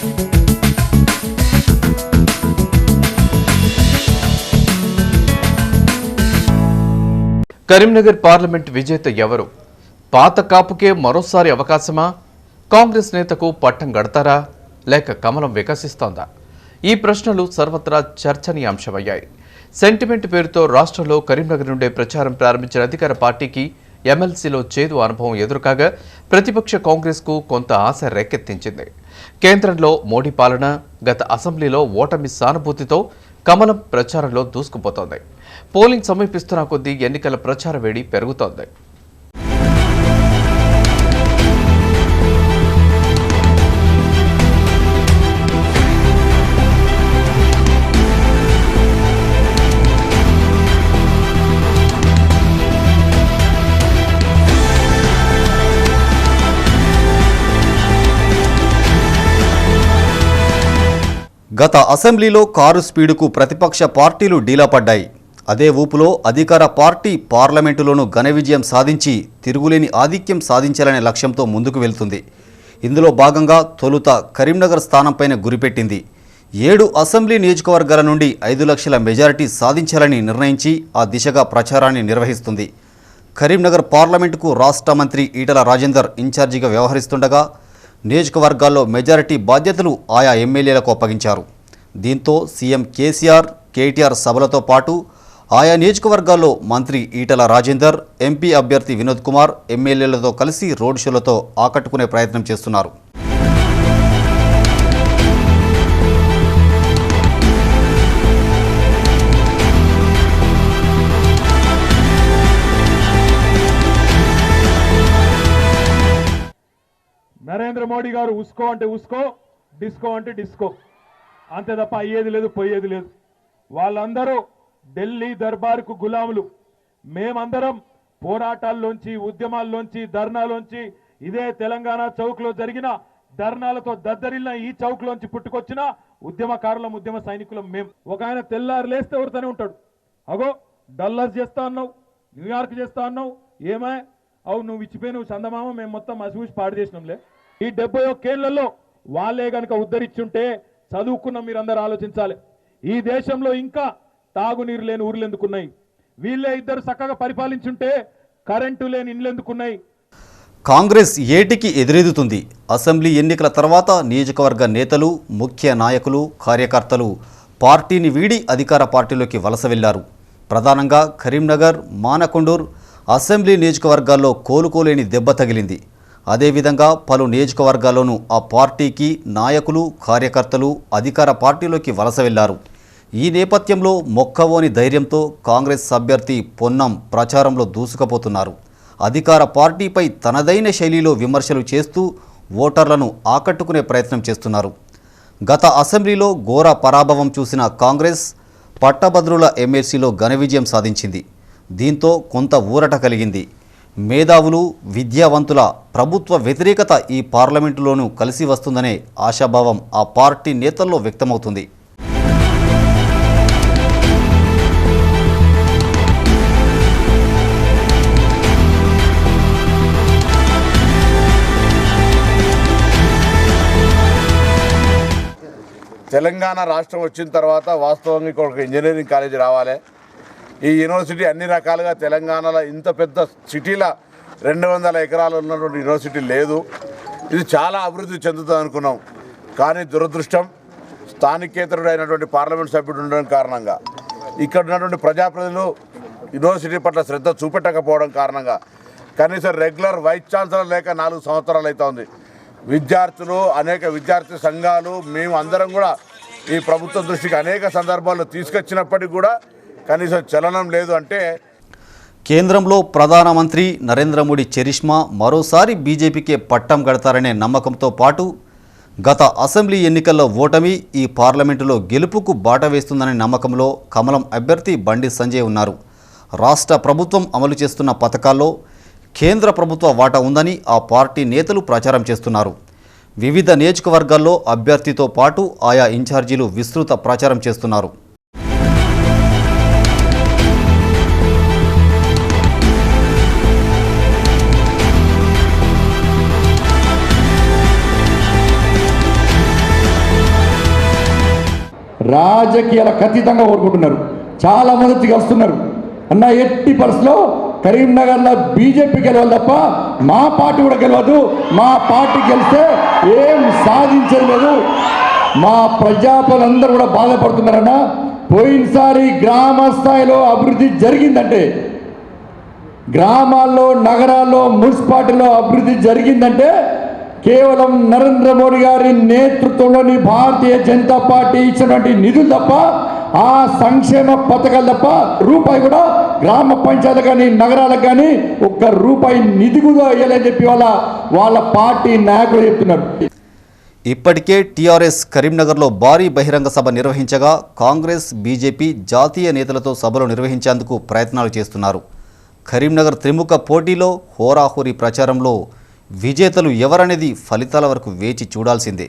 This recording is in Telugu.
కరీంనగర్ పార్లమెంట్ విజేత ఎవరు? పాత కాపుకే మరోసారి అవకాశమా? కాంగ్రెస్ నేతకు పట్టం గడతారా? లేక కమలం వికసిస్తోందా? ఈ ప్రశ్నలు సర్వత్రా చర్చనీయాంశమయ్యాయి. సెంటిమెంట్ పేరుతో రాష్ట్రంలో కరీంనగర్ నుండే ప్రచారం ప్రారంభించిన అధికార పార్టీకి ఎమ్మెల్సీలో చేదు అనుభవం ఎదురుకాగా ప్రతిపక్ష కాంగ్రెస్కు కొంత ఆశ రేకెత్తించింది. కేంద్రంలో మోడీ పాలన గత అసెంబ్లీలో ఓటమి సానుభూతితో కమలం ప్రచారంలో దూసుకుపోతోంది. పోలింగ్ సమీపిస్తున్న కొద్దీ ఎన్నికల ప్రచార వేడి పెరుగుతోంది. గత అసెంబ్లీలో కారు స్పీడుకు ప్రతిపక్ష పార్టీలు డీలాపడ్డాయి అదే ఊపులో అధికార పార్టీ పార్లమెంటులోనూ ఘన విజయం సాధించి తిరుగులేని ఆధిక్యం సాధించాలనే లక్ష్యంతో ముందుకు వెళ్తుంది. ఇందులో భాగంగా తొలుత కరీంనగర్ స్థానంపైన గురిపెట్టింది. ఏడు అసెంబ్లీ నియోజకవర్గాల నుండి ఐదు లక్షల మెజారిటీ సాధించాలని నిర్ణయించి ఆ దిశగా ప్రచారాన్ని నిర్వహిస్తుంది. కరీంనగర్ పార్లమెంటుకు రాష్ట్ర మంత్రి ఈటల రాజేందర్ ఇన్ఛార్జిగా వ్యవహరిస్తుండగా నియోజకవర్గాల్లో మెజారిటీ బాధ్యతలు ఆయా ఎమ్మెల్యేలకు అప్పగించారు. దీంతో సీఎం కేసీఆర్ కేటీఆర్ సభలతో పాటు ఆయా నియోజకవర్గాల్లో మంత్రి ఈటల రాజేందర్ ఎంపీ అభ్యర్థి వినోద్ కుమార్ ఎమ్మెల్యేలతో కలిసి రోడ్ షోలతో ఆకట్టుకునే ప్రయత్నం చేస్తున్నారు. మోడీ గారు ఉస్కో అంటే ఉస్కో డిస్కో అంటే డిస్కో. అంతే తప్ప అయ్యేది లేదు పోయేది లేదు. వాళ్ళందరూ ఢిల్లీ దర్బార్కు గులాములు. మేమందరం పోరాటాల్లోంచి ఉద్యమాల్లోంచి ధర్నాలోంచి ఇదే తెలంగాణ చౌక్లో జరిగిన ధర్నాలతో దద్దరిల్లిన ఈ చౌక్లోంచి పుట్టుకొచ్చిన ఉద్యమకారులం ఉద్యమ సైనికులం మేం. ఒక ఆయన తెల్లారు లేస్తే ఎవరితోనే ఉంటాడు? అగో డల్లర్స్ చేస్తా అన్నావు న్యూయార్క్ చేస్తా అన్నావు ఏమై? అవు నువ్వు ఇచ్చిపోయి నువ్వు చందమామ మేము మొత్తం మసిపూసి పాడు చేసినాంలే. ఈ డెబ్బై ఒక్కేళ్ళలో వాళ్ళే గనక ఉద్ధరించుంటే చదువుకున్న మీరందరూ ఆలోచించాలి. ఈ దేశంలో ఇంకా తాగునీరు లేని ఊర్లు ఎందుకున్నాయి? వీళ్ళే ఇద్దరు చక్కగా పరిపాలించుంటే కరెంటు లేని ఇండ్లు ఎందుకున్నాయి? కాంగ్రెస్ ఏటికి ఎదురెదుతుంది అసెంబ్లీ ఎన్నికల తర్వాత నియోజకవర్గ నేతలు ముఖ్య నాయకులు కార్యకర్తలు పార్టీని వీడి అధికార పార్టీలోకి వలస వెళ్ళారు ప్రధానంగా కరీంనగర్ మానకొండూర్ అసెంబ్లీ నియోజకవర్గాల్లో కోలుకోలేని దెబ్బ తగిలింది. అదేవిధంగా పలు నియోజకవర్గాల్లోనూ ఆ పార్టీకి నాయకులు కార్యకర్తలు అధికార పార్టీలోకి వలస వెళ్ళారు. ఈ నేపథ్యంలో మొక్కవోని ధైర్యంతో కాంగ్రెస్ అభ్యర్థి పొన్నం ప్రచారంలో దూసుకుపోతున్నారు. అధికార పార్టీపై తనదైన శైలిలో విమర్శలు చేస్తూ ఓటర్లను ఆకట్టుకునే ప్రయత్నం చేస్తున్నారు. గత అసెంబ్లీలో ఘోర పరాభవం చూసిన కాంగ్రెస్ పట్టభద్రుల ఎమ్మెల్సీలో ఘన విజయం సాధించింది. దీంతో కొంత ఊరట కలిగింది. మేధావులు విద్యావంతుల ప్రభుత్వ వ్యతిరేకత ఈ పార్లమెంటులోనూ కలిసి వస్తుందనే ఆశాభావం ఆ పార్టీ నేతల్లో వ్యక్తమవుతుంది. తెలంగాణ రాష్ట్రం వచ్చిన తర్వాత వాస్తవంగా ఇక్కడ ఒక ఇంజనీరింగ్ కాలేజీ రావాలి. ఈ యూనివర్సిటీ అన్ని రకాలుగా తెలంగాణలో ఇంత పెద్ద సిటీల రెండు వందల ఎకరాలు ఉన్నటువంటి యూనివర్సిటీ లేదు. ఇది చాలా అభివృద్ధి చెందుతుంది అనుకున్నాం. కానీ దురదృష్టం స్థానికేతరుడు అయినటువంటి పార్లమెంట్ సభ్యుడు ఉండడం కారణంగా ఇక్కడ ఉన్నటువంటి ప్రజాప్రతినిధులు యూనివర్సిటీ పట్ల శ్రద్ధ చూపెట్టకపోవడం కారణంగా కనీసం రెగ్యులర్ వైస్ ఛాన్సలర్ లేక నాలుగు సంవత్సరాలు అవుతోంది విద్యార్థులు అనేక విద్యార్థి సంఘాలు మేము అందరం కూడా ఈ ప్రభుత్వ దృష్టికి అనేక సందర్భాల్లో తీసుకొచ్చినప్పటికీ కూడా కనీసం చలనం లేదు అంటే కేంద్రంలో ప్రధానమంత్రి నరేంద్ర మోడీ చరిష్మా మరోసారి బీజేపీకే పట్టం గడతారనే నమ్మకంతో పాటు గత అసెంబ్లీ ఎన్నికల్లో ఓటమి ఈ పార్లమెంటులో గెలుపుకు బాట వేస్తుందనే నమ్మకంలో కమలం అభ్యర్థి బండి సంజయ్ ఉన్నారు. రాష్ట్ర ప్రభుత్వం అమలు చేస్తున్న పథకాల్లో కేంద్ర ప్రభుత్వ వాటా ఉందని ఆ పార్టీ నేతలు ప్రచారం చేస్తున్నారు. వివిధ నియోజకవర్గాల్లో అభ్యర్థితో పాటు ఆయా ఇన్ఛార్జీలు విస్తృత ప్రచారం చేస్తున్నారు. రాజకీయాలు ఖచ్చితంగా కోరుకుంటున్నారు. చాలా మంది కలుస్తున్నారు. అన్న ఎట్టి పరిస్థితిలో కరీంనగర్లో బీజేపీ గెలవాలి తప్ప మా పార్టీ కూడా గెలవదు. మా పార్టీ గెలిస్తే ఏం సాధించలేదు మా ప్రజాపలందరూ కూడా బాధపడుతున్నారన్న. పోయినసారి గ్రామ స్థాయిలో అభివృద్ధి జరిగిందంటే గ్రామాల్లో నగరాల్లో మున్సిపాలిటీలో అభివృద్ధి జరిగిందంటే కేవలం నరేంద్ర మోడీ గారి నేతృత్వంలోని భారతీయ జనతా పార్టీ ఇచ్చినటువంటి నిధులు తప్ప ఆ సంక్షేమ పథకాలు తప్ప రూపాయి కూడా గ్రామ పంచాయతీ కానీ నగరాలకు కానీ ఒక్క రూపాయి నిధి కూడా చెప్పి వాళ్ళ వాళ్ళ పార్టీ నాయకులు చెప్తున్నారు. ఇప్పటికే టీఆర్ఎస్ కరీంనగర్లో భారీ బహిరంగ సభ నిర్వహించగా కాంగ్రెస్ బీజేపీ జాతీయ నేతలతో సభలు నిర్వహించేందుకు ప్రయత్నాలు చేస్తున్నారు. కరీంనగర్ త్రిముఖ పోటీలో హోరాహోరీ ప్రచారంలో విజేతలు ఎవరనేది ఫలితాల వరకు వేచి చూడాల్సిందే.